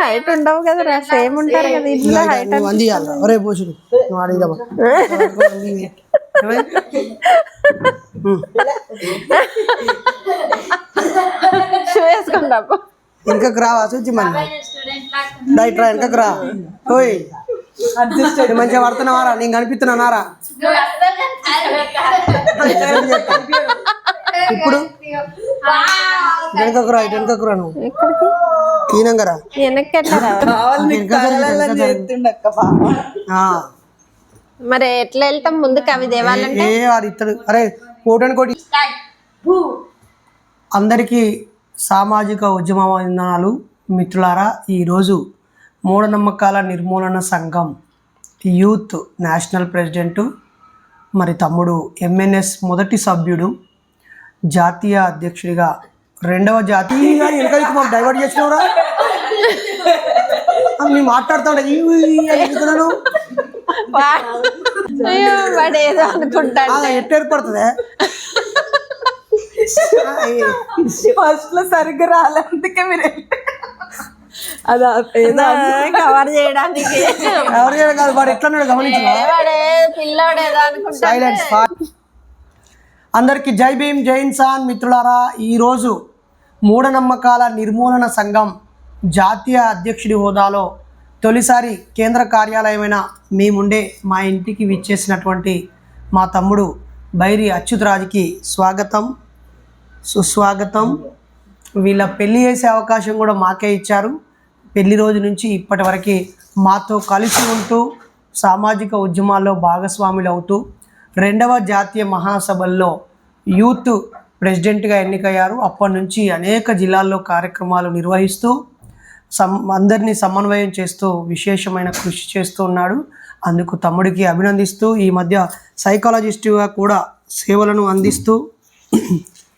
Height ఉండవు కదా same ఉంటారు కదా ఇంట్లో హైట్ ఒరే అడిగిదామా షూ వేసుకుంటా వెనకకు రావా చూచి మళ్ళీ. డైట్ రా వెనకకు రా. ఓయ్. మంచిగా పడుతున్నావారా? నేను కనిపిస్తున్నానారా? ఇప్పుడు? వెనకకు రా ఇటు వెనకకు రా నువ్వు. ఎక్కడికి? ఈనంగా రా? వెనక్కి ఎట్లా రావాలి ఆ. మరి ఎట్లా వెళ్తాం ముందుకు అవి దేవాలంటే? ఏ వాడు అరే కోటని కోటి. అందరికీ సామాజిక ఉద్యమ వందనాలు మిత్రులారా ఈరోజు మూఢనమ్మకాల నిర్మూలన సంఘం యూత్ నేషనల్ ప్రెసిడెంటు మరి తమ్ముడు ఎంఎన్ఎస్ మొదటి సభ్యుడు జాతీయ అధ్యక్షుడిగా రెండవ జాతీయ వెనక మాకు డైవర్ట్ చేసినవరా? నేను మాట్లాడుతా ఆ, ఎట్ట ఏర్పడుతుంది? ఫస్ట్లో సరిగ్గా రాలే అందుకే మీరు అదా కవర్ చేయడానికి. ఎవరు చేయడం కాదు వాడు ఎట్లా ఏదో అనుకుంటా సైలెన్స్ అందరికీ జై భీమ్ జై ఇన్సాన్ మిత్రులారా ఈరోజు మూఢనమ్మకాల నిర్మూలన సంఘం జాతీయ అధ్యక్షుడి హోదాలో తొలిసారి కేంద్ర కార్యాలయమైన మేముండే మా ఇంటికి విచ్చేసినటువంటి మా తమ్ముడు బైరి అచ్యుతరాజుకి స్వాగతం సుస్వాగతం. వీళ్ళ పెళ్ళి చేసే అవకాశం కూడా మాకే ఇచ్చారు. పెళ్ళి రోజు నుంచి ఇప్పటి వరకు మాతో కలిసి ఉంటూ సామాజిక ఉద్యమాల్లో భాగస్వాములు అవుతూ రెండవ జాతీయ మహాసభల్లో యూత్ ప్రెసిడెంట్గా ఎన్నికయ్యారు. అప్పటి నుంచి అనేక జిల్లాల్లో కార్యక్రమాలు నిర్వహిస్తూ సం అందరినీ సమన్వయం చేస్తూ విశేషమైన కృషి చేస్తూ ఉన్నాడు. అందుకు తమ్ముడికి అభినందిస్తూ ఈ మధ్య సైకాలజిస్టుగా కూడా సేవలను అందిస్తూ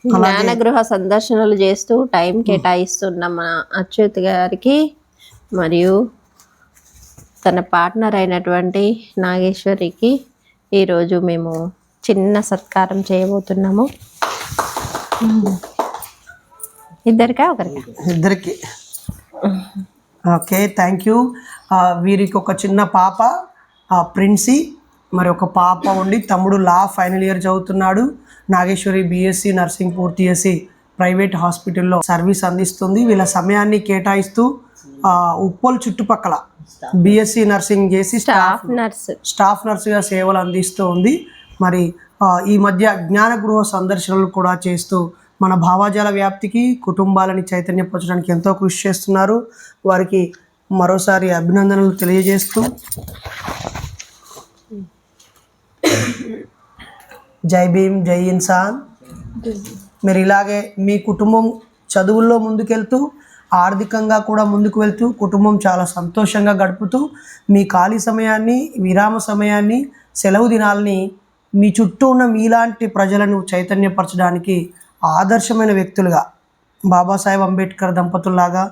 జ్ఞానగృహ సందర్శనలు చేస్తూ టైం కేటాయిస్తున్న మన అచ్యుత్ గారికి మరియు తన పార్ట్నర్ అయినటువంటి నాగేశ్వరికి ఈరోజు మేము చిన్న సత్కారం చేయబోతున్నాము. ఇద్దరికా ఒకరికా? ఇద్దరికి. ఓకే థ్యాంక్ యూ వీరికి ఒక చిన్న పాప ప్రిన్సీ మరి ఒక పాప ఉండి తమ్ముడు లా ఫైనల్ ఇయర్ చదువుతున్నాడు. నాగేశ్వరి బీఎస్సీ నర్సింగ్ పూర్తి చేసి ప్రైవేట్ హాస్పిటల్లో సర్వీస్ అందిస్తుంది. వీళ్ళ సమయాన్ని కేటాయిస్తూ ఉప్పల్ చుట్టుపక్కల బీఎస్సీ నర్సింగ్ చేసి స్టాఫ్ నర్స్ స్టాఫ్ నర్సుగా సేవలు అందిస్తూ ఉంది. మరి ఈ మధ్య జ్ఞాన గృహ సందర్శనలు కూడా చేస్తూ మన భావాజాల వ్యాప్తికి కుటుంబాలని చైతన్యపరచడానికి ఎంతో కృషి చేస్తున్నారు. వారికి మరోసారి అభినందనలు తెలియజేస్తూ జై భీమ్ జై ఇన్సాన్. మీరు ఇలాగే మీ కుటుంబం చదువుల్లో ముందుకెళ్తూ ఆర్థికంగా కూడా ముందుకు వెళ్తూ కుటుంబం చాలా సంతోషంగా గడుపుతూ మీ ఖాళీ సమయాన్ని విరామ సమయాన్ని సెలవు దినాల్ని మీ చుట్టూ ఉన్న మీలాంటి ప్రజలను చైతన్యపరచడానికి ఆదర్శమైన వ్యక్తులుగా బాబాసాహెబ్ అంబేద్కర్ దంపతుల్లాగా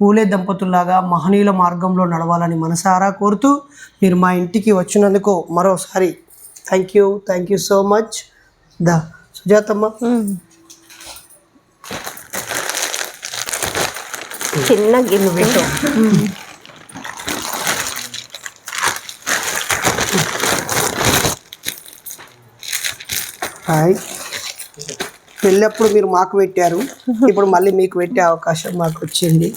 పూలే దంపతుల్లాగా మహనీయుల మార్గంలో నడవాలని మనసారా కోరుతూ మీరు మా ఇంటికి వచ్చినందుకు మరోసారి thank you thank you so much the Sujathamma. చిన్న గిన్నె హాయ్. పెళ్ళప్పుడు మీరు మాకు పెట్టారు. ఇప్పుడు మళ్ళీ మీకు పెట్టే అవకాశం మాకు వచ్చింది.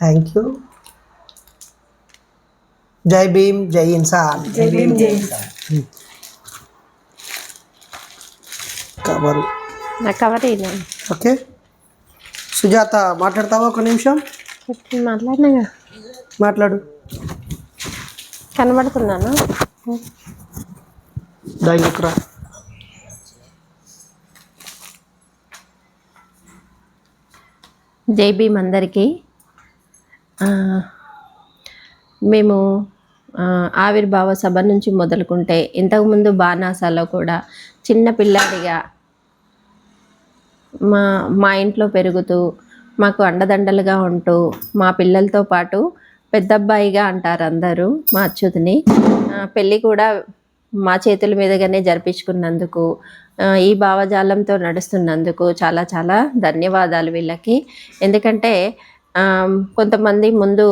థ్యాంక్ యూ జై భీమ్ జై ఇన్సాన్. జై భీమ్ జై కవరు నా కవర్ ఓకే సుజాత మాట్లాడతావా ఒక నిమిషం? మాట్లాడినా మాట్లాడు. కనబడుతున్నాను? దానికి రా. జై భీమ్ అందరికీ. మేము ఆవిర్భావ సభ నుంచి మొదలుకుంటే ఇంతకుముందు బాణాసాలో కూడా చిన్న పిల్లాడిగా మా మా ఇంట్లో పెరుగుతూ మాకు అండదండలుగా ఉంటూ మా పిల్లలతో పాటు పెద్దబ్బాయిగా అంటారు అందరూ మా అచ్యుతిని. పెళ్ళి కూడా మా చేతుల మీదుగానే జరిపించుకున్నందుకు ఈ భావజాలంతో నడుస్తున్నందుకు చాలా చాలా ధన్యవాదాలు వీళ్ళకి. ఎందుకంటే కొంతమంది ముందు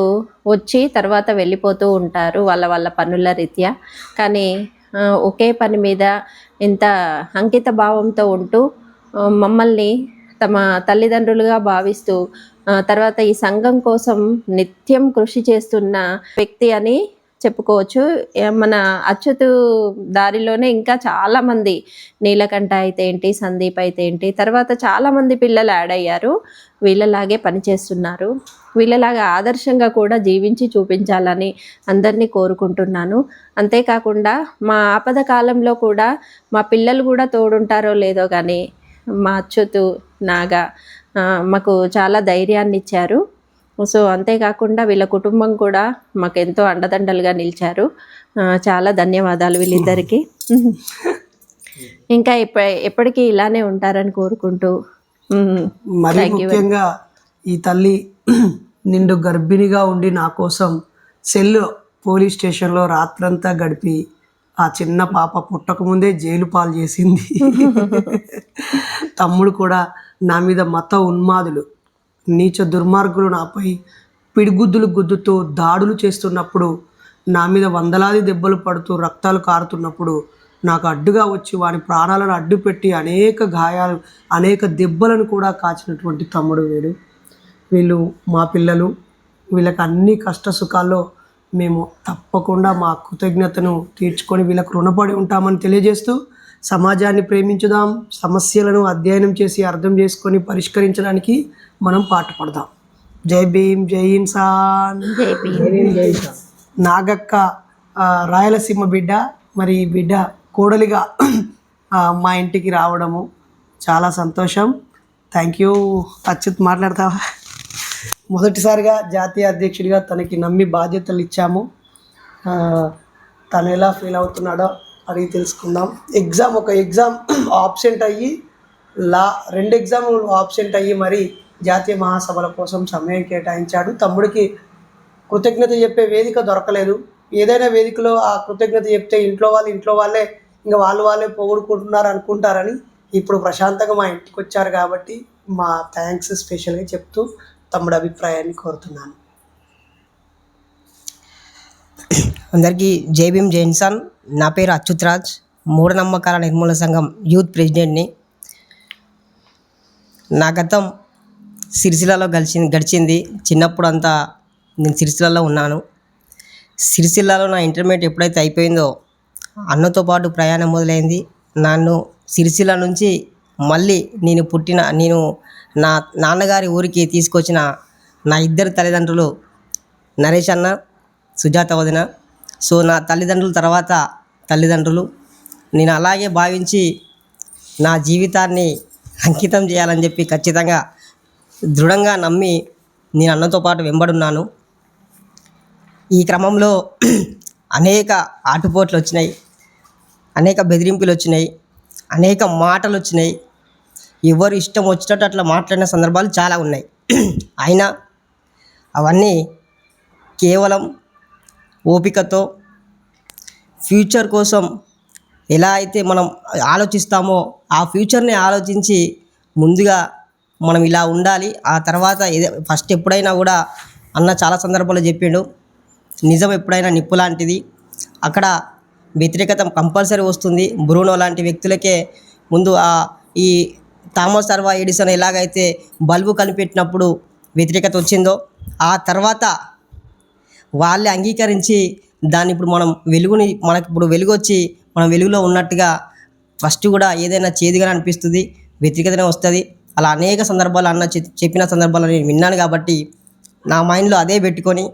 వచ్చి తర్వాత వెళ్ళిపోతూ ఉంటారు వాళ్ళ వాళ్ళ పనుల రీత్యా. కానీ ఒకే పని మీద ఇంత అంకిత భావంతో ఉంటూ మమ్మల్ని తమ తల్లిదండ్రులుగా భావిస్తూ తర్వాత ఈ సంఘం కోసం నిత్యం కృషి చేస్తున్న వ్యక్తి అని చెప్పుకోవచ్చు. మన అచ్యుతు దారిలోనే ఇంకా చాలామంది నీలకంఠ అయితే ఏంటి సందీప్ అయితే ఏంటి తర్వాత చాలామంది పిల్లలు యాడ్ అయ్యారు. వీళ్ళలాగే పనిచేస్తున్నారు. వీళ్ళలాగా ఆదర్శంగా కూడా జీవించి చూపించాలని అందరినీ కోరుకుంటున్నాను. అంతేకాకుండా మా ఆపద కాలంలో కూడా మా పిల్లలు కూడా తోడుంటారో లేదో కానీ మా అచ్యుతు నాగా మాకు చాలా ధైర్యాన్ని ఇచ్చారు సో అంతేకాకుండా వీళ్ళ కుటుంబం కూడా మాకు ఎంతో అండదండలుగా నిలిచారు. చాలా ధన్యవాదాలు వీళ్ళిద్దరికీ. ఇంకా ఎప్ప ఎప్పటికీ ఇలానే ఉంటారని కోరుకుంటూ మరి. ముఖ్యంగా ఈ తల్లి నిండు గర్భిణిగా ఉండి నా కోసం సెల్ పోలీస్ స్టేషన్లో రాత్రంతా గడిపి ఆ చిన్న పాప పుట్టకముందే జైలు పాలు చేసింది. తమ్ముడు కూడా నా మీద మత ఉన్మాదులు. నీచ దుర్మార్గులు నాపై పిడిగుద్దులు గుద్దుతూ దాడులు చేస్తున్నప్పుడు నా మీద వందలాది దెబ్బలు పడుతూ రక్తాలు కారుతున్నప్పుడు నాకు అడ్డుగా వచ్చి వాని ప్రాణాలను అడ్డుపెట్టి అనేక గాయాలు అనేక దెబ్బలను కూడా కాచినటువంటి తమ్ముడు వీడు. వీళ్ళు మా పిల్లలు. వీళ్ళకి అన్ని కష్ట సుఖాల్లో మేము తప్పకుండా మా కృతజ్ఞతను తీర్చుకొని వీళ్ళకు రుణపడి ఉంటామని తెలియజేస్తూ సమాజాన్ని ప్రేమించుదాం సమస్యలను అధ్యయనం చేసి అర్థం చేసుకొని పరిష్కరించడానికి మనం పాటుపడదాం జై భీమ్ జై ఇన్సాన్. జై భీమ్. నాగక్క రాయలసీమ బిడ్డ మరి ఈ బిడ్డ కోడలిగా మా ఇంటికి రావడము చాలా సంతోషం. థ్యాంక్ యూ అచ్యుత్ మాట్లాడతావా? మొదటిసారిగా జాతీయ అధ్యక్షుడిగా తనకి నమ్మి బాధ్యతలు ఇచ్చాము. ఆ, తను ఎలా ఫీల్ అవుతున్నాడో అడిగి తెలుసుకుందాం. ఎగ్జామ్ ఒక ఎగ్జామ్ ఆబ్సెంట్ అయ్యి లా రెండు ఎగ్జామ్లు ఆబ్సెంట్ అయ్యి మరి జాతీయ మహాసభల కోసం సమయం కేటాయించాడు. తమ్ముడికి కృతజ్ఞత చెప్పే వేదిక దొరకలేదు. ఏదైనా వేదికలో ఆ కృతజ్ఞత చెప్తే ఇంట్లో వాళ్ళు ఇంట్లో వాళ్ళే ఇంకా వాళ్ళు వాళ్ళే పొగుడుకుంటున్నారు అనుకుంటారని ఇప్పుడు ప్రశాంతంగా మా ఇంటికి వచ్చారు కాబట్టి మా థ్యాంక్స్ స్పెషల్గా చెప్తూ తమ్ముడు అభిప్రాయాన్ని కోరుతున్నాను. అందరికీ జై భీమ్ జై నా పేరు అచ్యుత్ రాజ్ మూఢనమ్మకాల నిర్మూలన సంఘం యూత్ ప్రెసిడెంట్ని. నా గతం సిరిసిల్లలో గడిచింది గడిచింది. చిన్నప్పుడు అంతా నేను సిరిసిల్లలో ఉన్నాను. సిరిసిల్లలో నా ఇంటర్మీడియట్ ఎప్పుడైతే అయిపోయిందో అన్నతో పాటు ప్రయాణం మొదలైంది. నన్ను సిరిసిల్ల నుంచి మళ్ళీ నేను పుట్టిన నేను నా నాన్నగారి ఊరికి తీసుకొచ్చిన నా ఇద్దరు తల్లిదండ్రులు నరేష్ అన్న సుజాత వదిన సో నా తల్లిదండ్రుల తర్వాత తల్లిదండ్రులు నేను అలాగే భావించి నా జీవితాన్ని అంకితం చేయాలని చెప్పి ఖచ్చితంగా దృఢంగా నమ్మి నేను అన్నతో పాటు వెంబడున్నాను. ఈ క్రమంలో అనేక ఆటుపోట్లు వచ్చినాయి అనేక బెదిరింపులు వచ్చినాయి అనేక మాటలు వచ్చినాయి. ఎవరు ఇష్టం వచ్చినట్టు అట్లా మాట్లాడిన సందర్భాలు చాలా ఉన్నాయి. అయినా అవన్నీ కేవలం ఓపికతో ఫ్యూచర్ కోసం ఎలా అయితే మనం ఆలోచిస్తామో ఆ ఫ్యూచర్ని ఆలోచించి ముందుగా మనం ఇలా ఉండాలి. ఆ తర్వాత ఏదో ఫస్ట్ ఎప్పుడైనా కూడా అన్న చాలా సందర్భాల్లో చెప్పిండు. నిజం ఎప్పుడైనా నిప్పు లాంటిది. అక్కడ వ్యతిరేకత కంపల్సరీ వస్తుంది. బ్రూనో లాంటి వ్యక్తులకే ముందు ఆ ఈ థామస్ అర్వా ఎడిసన్ ఎలాగైతే బల్బు కనిపెట్టినప్పుడు వ్యతిరేకత వచ్చిందో ఆ తర్వాత వాళ్ళే అంగీకరించి దాన్ని ఇప్పుడు మనం వెలుగుని మనకి ఇప్పుడు వెలుగు వచ్చి మనం వెలుగులో ఉన్నట్టుగా ఫస్ట్ కూడా ఏదైనా చేదుగా అనిపిస్తుంది వ్యతిరేకతనే వస్తుంది. అలా అనేక సందర్భాలు అన్న చెప్పిన సందర్భాలు నేను విన్నాను కాబట్టి నా మైండ్లో అదే పెట్టుకొని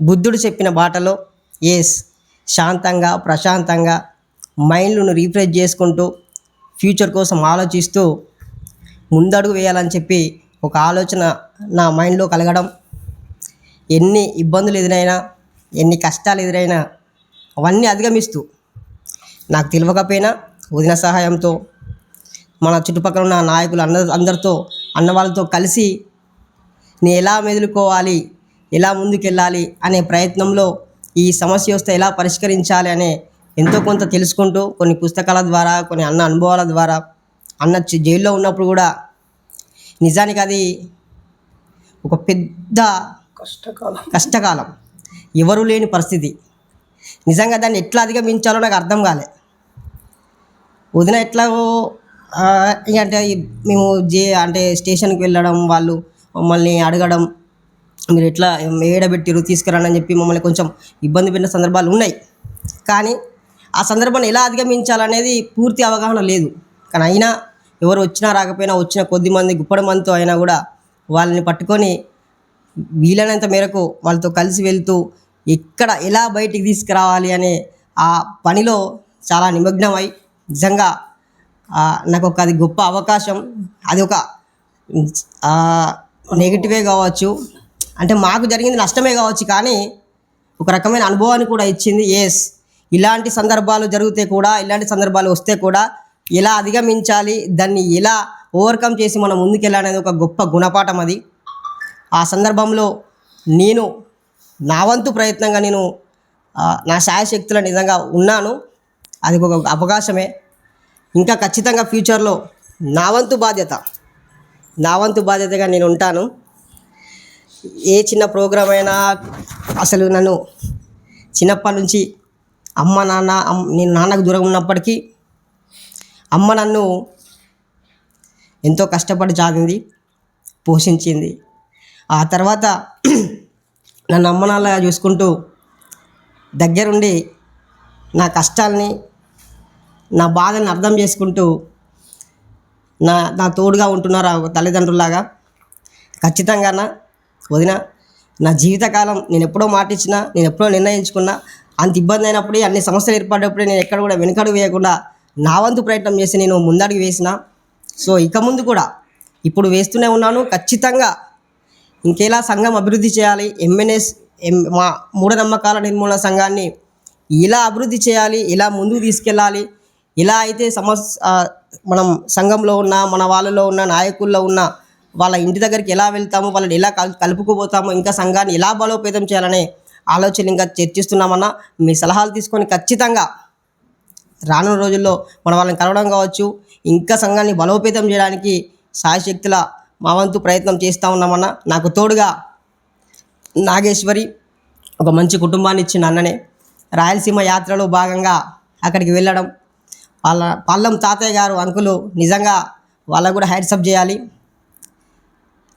బుద్ధుడు చెప్పిన బాటలో ఎస్ శాంతంగా ప్రశాంతంగా మైండ్ను రీఫ్రెష్ చేసుకుంటూ ఫ్యూచర్ కోసం ఆలోచిస్తూ ముందడుగు వేయాలని చెప్పి ఒక ఆలోచన నా మైండ్లో కలగడం ఎన్ని ఇబ్బందులు ఎదురైనా ఎన్ని కష్టాలు ఎదురైనా అవన్నీ అధిగమిస్తూ నాకు తెలియకపోయినా వదిన సహాయంతో మన చుట్టుపక్కల ఉన్న నాయకులు అందరు అందరితో అన్న వాళ్ళతో కలిసి నేను ఎలా మెదులుకోవాలి ఎలా ముందుకెళ్ళాలి అనే ప్రయత్నంలో ఈ సమస్య వస్తే ఎలా పరిష్కరించాలి అనే ఎంతో కొంత తెలుసుకుంటూ కొన్ని పుస్తకాల ద్వారా కొన్ని అన్న అనుభవాల ద్వారా అన్న జైల్లో ఉన్నప్పుడు కూడా నిజానికి అది ఒక పెద్ద కష్టకాలం. కష్టకాలం. ఎవరు లేని పరిస్థితి. నిజంగా దాన్ని ఎట్లా అధిగమించాలో నాకు అర్థం కాలే. వదిన ఎట్లా అంటే మేము జే అంటే స్టేషన్కి వెళ్ళడం వాళ్ళు మమ్మల్ని అడగడం మీరు ఎట్లా ఏడబెట్టిరు తీసుకురండి అని చెప్పి మమ్మల్ని కొంచెం ఇబ్బంది పెట్టిన సందర్భాలు ఉన్నాయి. కానీ ఆ సందర్భాన్ని ఎలా అధిగమించాలనేది పూర్తి అవగాహన లేదు. కానీ అయినా ఎవరు వచ్చినా రాకపోయినా వచ్చిన కొద్ది మంది గుప్పడి మందితో అయినా కూడా వాళ్ళని పట్టుకొని వీలైనంత మేరకు వాళ్ళతో కలిసి వెళ్తూ ఎక్కడ ఎలా బయటికి తీసుకురావాలి అనే ఆ పనిలో చాలా నిమగ్నమై నిజంగా నాకు ఒక అది గొప్ప అవకాశం. అది ఒక నెగిటివే కావచ్చు. అంటే మాకు జరిగింది నష్టమే కావచ్చు కానీ ఒక రకమైన అనుభవాన్ని కూడా ఇచ్చింది. ఎస్ ఇలాంటి సందర్భాలు జరిగితే కూడా ఇలాంటి సందర్భాలు వస్తే కూడా ఎలా అధిగమించాలి దాన్ని ఎలా ఓవర్కమ్ చేసి మనం ముందుకెళ్ళాలనేది ఒక గొప్ప గుణపాఠం అది. ఆ సందర్భంలో నేను నా వంతు ప్రయత్నంగా నేను నా శాయశక్తులు నిజంగా ఉన్నాను. అది ఒక అవకాశమే. ఇంకా ఖచ్చితంగా ఫ్యూచర్లో నా వంతు బాధ్యత నా వంతు బాధ్యతగా నేను ఉంటాను. ఏ చిన్న ప్రోగ్రాం అయినా అసలు నన్ను చిన్నప్పటి నుంచి అమ్మ నాన్న నేను నాన్నకు దూరం ఉన్నప్పటికీ అమ్మ నన్ను ఎంతో కష్టపడి చాదింది పోషించింది. ఆ తర్వాత నన్ను అమ్మ చూసుకుంటూ దగ్గరుండి నా కష్టాల్ని నా బాధని అర్థం చేసుకుంటూ నా నా తోడుగా ఉంటున్నారు ఆ తల్లిదండ్రులాగా ఖచ్చితంగా నా వదిన నా జీవితకాలం నేను ఎప్పుడో మాటిచ్చినా నేను ఎప్పుడో నిర్ణయించుకున్నా అంత ఇబ్బంది అయినప్పుడు అన్ని సమస్యలు ఏర్పడినప్పుడు నేను ఎక్కడ కూడా వెనుకడుగు వేయకుండా నా వంతు ప్రయత్నం చేసి నేను ముందడుగు వేసిన. సో ఇక ముందు కూడా ఇప్పుడు వేస్తూనే ఉన్నాను. ఖచ్చితంగా ఇంకెలా సంఘం అభివృద్ధి చేయాలి? ఎంఎన్ఎస్ ఎం మా మూఢనమ్మకాల నిర్మూలన సంఘాన్ని ఇలా అభివృద్ధి చేయాలి ఇలా ముందుకు తీసుకెళ్ళాలి ఇలా అయితే సమస్ మనం సంఘంలో ఉన్న మన వాళ్ళలో ఉన్న నాయకుల్లో ఉన్న వాళ్ళ ఇంటి దగ్గరికి ఎలా వెళ్తాము వాళ్ళని ఎలా కల్ కలుపుకుపోతామో ఇంకా సంఘాన్ని ఎలా బలోపేతం చేయాలనే ఆలోచన ఇంకా చర్చిస్తున్నామన్నా మీ సలహాలు తీసుకొని ఖచ్చితంగా రానున్న రోజుల్లో మన వాళ్ళని కలవడం కావచ్చు ఇంకా సంఘాన్ని బలోపేతం చేయడానికి సాయశక్తుల మా వంతు ప్రయత్నం చేస్తూ ఉన్నామన్నా. నాకు తోడుగా నాగేశ్వరి ఒక మంచి కుటుంబాన్ని ఇచ్చిన అన్ననే. రాయలసీమ యాత్రలో భాగంగా అక్కడికి వెళ్ళడం. వాళ్ళ పల్లం తాతయ్య గారు అంకులు నిజంగా వాళ్ళకు కూడా హ్యాట్సప్ చేయాలి.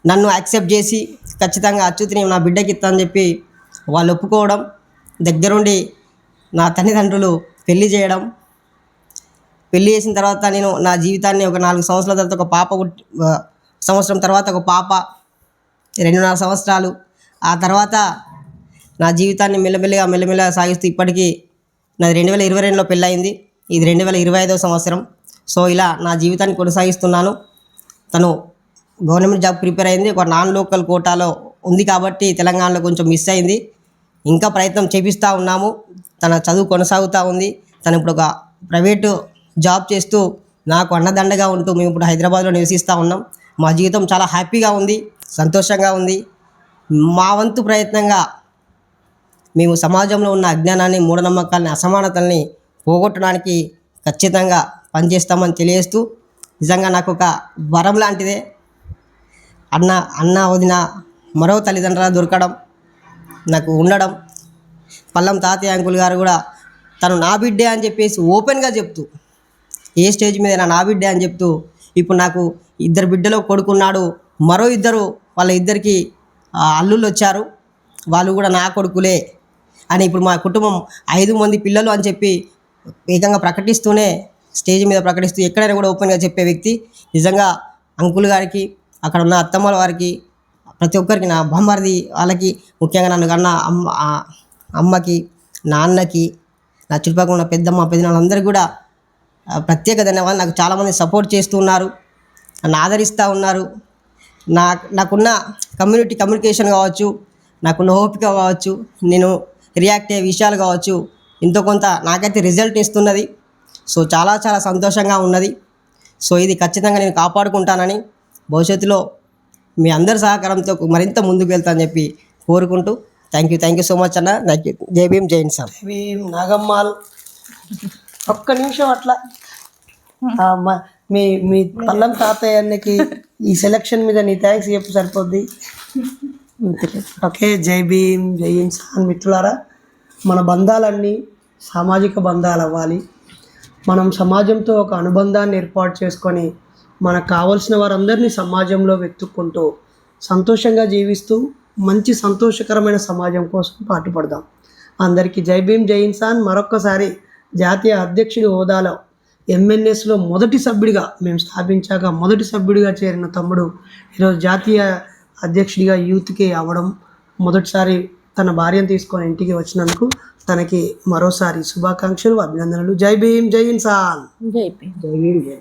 నన్ను యాక్సెప్ట్ చేసి ఖచ్చితంగా అచ్యుతిని నా బిడ్డకి ఇస్తానని చెప్పి వాళ్ళు ఒప్పుకోవడం. దగ్గరుండి నా తల్లిదండ్రులు పెళ్ళి చేయడం. పెళ్ళి చేసిన తర్వాత నేను నా జీవితాన్ని ఒక నాలుగు సంవత్సరాల తర్వాత ఒక పాప సంవత్సరం తర్వాత ఒక పాప రెండున్నర సంవత్సరాలు. ఆ తర్వాత నా జీవితాన్ని మెల్లమెల్లగా మెల్లమెల్లగా సాగిస్తూ ఇప్పటికీ నాది రెండు వేల ఇరవై రెండులో పెళ్ళయింది. ఇది రెండు వేల ఇరవై ఐదో సంవత్సరం. సో ఇలా నా జీవితాన్ని కొనసాగిస్తున్నాను. తను గవర్నమెంట్ జాబ్ ప్రిపేర్ అయింది. ఒక నాన్ లోకల్ కోటాలో ఉంది కాబట్టి తెలంగాణలో కొంచెం మిస్ అయింది. ఇంకా ప్రయత్నం చేపిస్తూ ఉన్నాము. తన చదువు కొనసాగుతూ ఉంది. తను ఇప్పుడు ఒక ప్రైవేటు జాబ్ చేస్తూ నాకు అన్నదండగా ఉంటూ మేము ఇప్పుడు హైదరాబాద్లో నివసిస్తూ ఉన్నాం. మా జీవితం చాలా హ్యాపీగా ఉంది సంతోషంగా ఉంది. మా వంతు ప్రయత్నంగా మేము సమాజంలో ఉన్న అజ్ఞానాన్ని మూఢనమ్మకాలని అసమానతల్ని పోగొట్టడానికి ఖచ్చితంగా పనిచేస్తామని తెలియజేస్తూ నిజంగా నాకు ఒక వరం లాంటిదే. అన్న అన్న వదిన మరో తల్లిదండ్రుల దొరకడం నాకు ఉండడం పల్లం తాతయ్య అంకుల్ గారు కూడా తను నా బిడ్డే అని చెప్పేసి ఓపెన్గా చెప్తూ ఏ స్టేజ్ మీద నా బిడ్డే అని చెప్తూ ఇప్పుడు నాకు ఇద్దరు బిడ్డలో కొడుకున్నాడు. మరో ఇద్దరు వాళ్ళ ఇద్దరికి అల్లుళ్ళు వచ్చారు. వాళ్ళు కూడా నా కొడుకులే అని ఇప్పుడు మా కుటుంబం ఐదు మంది పిల్లలు అని చెప్పి వేగంగా ప్రకటిస్తూనే స్టేజ్ మీద ప్రకటిస్తూ ఎక్కడైనా కూడా ఓపెన్గా చెప్పే వ్యక్తి. నిజంగా అంకుల్ గారికి అక్కడ ఉన్న అత్తమ్మల వారికి ప్రతి ఒక్కరికి నా బామ్మర్ది వాళ్ళకి ముఖ్యంగా నన్ను కన్నా అమ్మ అమ్మకి నాన్నకి నా చుట్టుపక్కల ఉన్న పెద్దమ్మ పెద్దనాళ్ళందరికీ కూడా ప్రత్యేక ధన్యవాదాలు. నాకు చాలామంది సపోర్ట్ చేస్తూ ఉన్నారు. నన్ను ఆదరిస్తూ ఉన్నారు. నా నాకున్న కమ్యూనిటీ కమ్యూనికేషన్ కావచ్చు నాకున్న ఓపిక కావచ్చు నేను రియాక్ట్ అయ్యే విషయాలు కావచ్చు ఎంతో కొంత నాకైతే రిజల్ట్ ఇస్తున్నది. సో చాలా చాలా సంతోషంగా ఉన్నది. సో ఇది ఖచ్చితంగా నేను కాపాడుకుంటానని భవిష్యత్తులో మీ అందరి సహకారంతో మరింత ముందుకు వెళ్తానని చెప్పి కోరుకుంటూ thank you thank you so much అన్న. Thank you Jai Bhim Jain sir. ఇవి నాగమ్మాల్. ఒక్క నిమిషం అట్లా. మీ మీ పల్లం తాతయ్య అన్నకి ఈ సెలక్షన్ మీద నీ థ్యాంక్స్ చెప్పు సరిపోద్ది. ఓకే జై భీమ్ జై ఇన్సాన్ మిత్రులారా మన బంధాలన్నీ సామాజిక బంధాలు అవ్వాలి. మనం సమాజంతో ఒక అనుబంధాన్ని ఏర్పాటు చేసుకొని మనకు కావలసిన వారందరినీ సమాజంలో వెతుక్కుంటూ సంతోషంగా జీవిస్తూ మంచి సంతోషకరమైన సమాజం కోసం పాటుపడదాం. అందరికీ జై భీమ్ జై ఇన్సాన్. మరొక్కసారి జాతీయ అధ్యక్షుడి హోదాలో ఎంఎన్ఎస్లో మొదటి సభ్యుడిగా మేము స్థాపించాక మొదటి సభ్యుడిగా చేరిన తమ్ముడు ఈరోజు జాతీయ అధ్యక్షుడిగా యూత్కి అవ్వడం మొదటిసారి తన భార్యను తీసుకొని ఇంటికి వచ్చినందుకు తనకి మరోసారి శుభాకాంక్షలు అభినందనలు. జై భీమ్ జై ఇన్సాన్. జై భీమ్. జై భీమ్ జై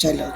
చలో